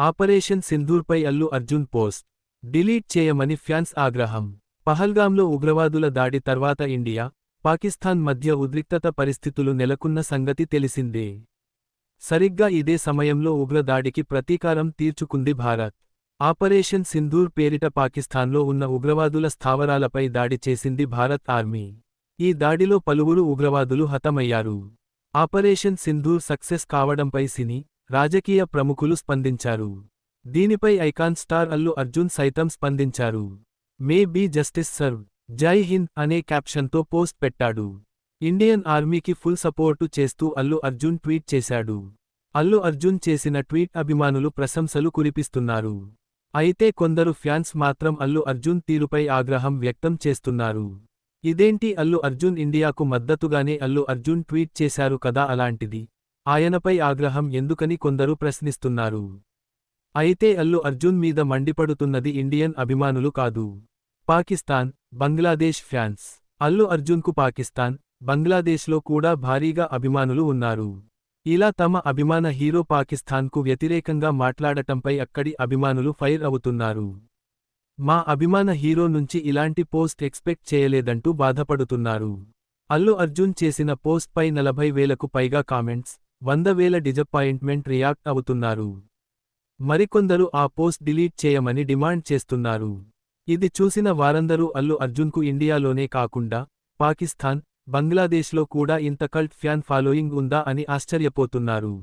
Operation సింధూర్పై Allu Arjun post. Delete చేయమని fans ఆగ్రహం. పహల్గాంలో ఉగ్రవాదుల దాడి తర్వాత ఇండియా పాకిస్తాన్ మధ్య ఉద్రిక్తత పరిస్థితులు నెలకొన్న సంగతి తెలిసిందే. సరిగ్గా ఇదే సమయంలో ఉగ్రదాడికి ప్రతీకారం తీర్చుకుంది భారత్. ఆపరేషన్ సింధూర్ పేరిట పాకిస్తాన్లో ఉన్న ఉగ్రవాదుల స్థావరాలపై దాడి చేసింది భారత్ ఆర్మీ. ఈ దాడిలో పలువురు ఉగ్రవాదులు హతమయ్యారు. ఆపరేషన్ సింధూర్ సక్సెస్ కావడంపై సినీ రాజకీయ ప్రముఖులు స్పందించారు. దీనిపై ఐకాన్ స్టార్ అల్లు అర్జున్ సైతం స్పందించారు. May be justice serve Jai Hind అనే క్యాప్షన్తో పోస్ట్ పెట్టాడు. ఇండియన్ ఆర్మీకి ఫుల్ సపోర్టు చేస్తూ అల్లు అర్జున్ ట్వీట్ చేశాడు. అల్లు అర్జున్ చేసిన ట్వీట్ అభిమానులు ప్రశంసలు కురిపిస్తున్నారు. అయితే కొందరు ఫ్యాన్స్ మాత్రం అల్లు అర్జున్ తీరుపై ఆగ్రహం వ్యక్తం చేస్తున్నారు. ఇదేంటి అల్లు అర్జున్ ఇండియాకు మద్దతుగానే అల్లు అర్జున్ ట్వీట్ చేశారు కదా అలాంటిది? ఆయనపై ఆగ్రహం ఎందుకని కొందరు ప్రశ్నిస్తున్నారు. అయితే అల్లు అర్జున్ మీద మండిపడుతున్నది ఇండియన్ అభిమానులు కాదు. పాకిస్తాన్ బంగ్లాదేశ్ ఫ్యాన్స్. అల్లు అర్జున్కు పాకిస్తాన్ బంగ్లాదేశ్లో కూడా భారీగా అభిమానులు ఉన్నారు. ఇలా తమ అభిమాన హీరో పాకిస్తాన్కు వ్యతిరేకంగా మాట్లాడటంపై అక్కడి అభిమానులు ఫైర్ అవుతున్నారు. మా అభిమాన హీరో నుంచి ఇలాంటి పోస్ట్ ఎక్స్పెక్ట్ చేయలేదంటూ బాధపడుతున్నారు. అల్లు అర్జున్ చేసిన పోస్ట్పై నలభై వేలకు పైగా కామెంట్స్ వంద వేల డిజపాయింట్మెంట్ రియాక్ట్ అవుతున్నారు. మరికొందరు ఆ పోస్ట్ డిలీట్ చేయమని డిమాండ్ చేస్తున్నారు. ఇది చూసిన వారందరూ అల్లు అర్జున్కు ఇండియాలోనే కాకుండా పాకిస్తాన్ బంగ్లాదేశ్లో కూడా ఇంత కల్ట్ ఫ్యాన్ ఫాలోయింగ్ ఉందా అని ఆశ్చర్యపోతున్నారు.